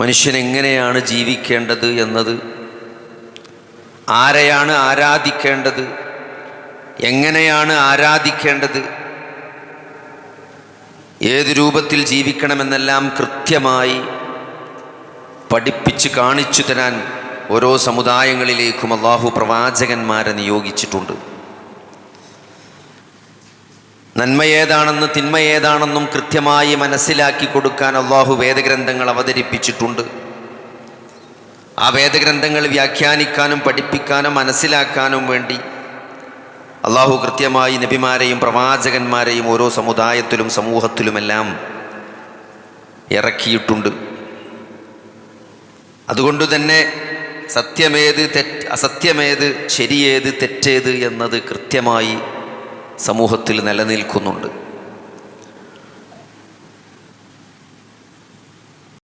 മനുഷ്യൻ എങ്ങനെയാണ് ജീവിക്കേണ്ടത് എന്നത്? ആരെയാണ് ആരാധിക്കേണ്ടത്? എങ്ങനെയാണ് ആരാധിക്കേണ്ടത്? ഏത് രൂപത്തിൽ ജീവിക്കണമെന്നെല്ലാം കൃത്യമായി പഠിപ്പിച്ച് കാണിച്ചു തരാൻ ഓരോ സമുദായങ്ങളിലേക്കും അള്ളാഹു പ്രവാചകന്മാരെ നിയോഗിച്ചിട്ടുണ്ട്. നന്മ ഏതാണെന്ന് തിന്മ ഏതാണെന്നും കൃത്യമായി മനസ്സിലാക്കി കൊടുക്കാൻ അള്ളാഹു വേദഗ്രന്ഥങ്ങൾ അവതരിപ്പിച്ചിട്ടുണ്ട്. ആ വേദഗ്രന്ഥങ്ങൾ വ്യാഖ്യാനിക്കാനും പഠിപ്പിക്കാനും മനസ്സിലാക്കാനും വേണ്ടി അള്ളാഹു കൃത്യമായി നബിമാരെയും പ്രവാചകന്മാരെയും ഓരോ സമുദായത്തിലും സമൂഹത്തിലുമെല്ലാം ഇറക്കിയിട്ടുണ്ട്. അതുകൊണ്ട് തന്നെ സത്യമേത് തെറ്റ് അസത്യമേത് ശരിയേത് തെറ്റേത് എന്നത് കൃത്യമായി സമൂഹത്തിൽ നിലനിൽക്കുന്നുണ്ട്.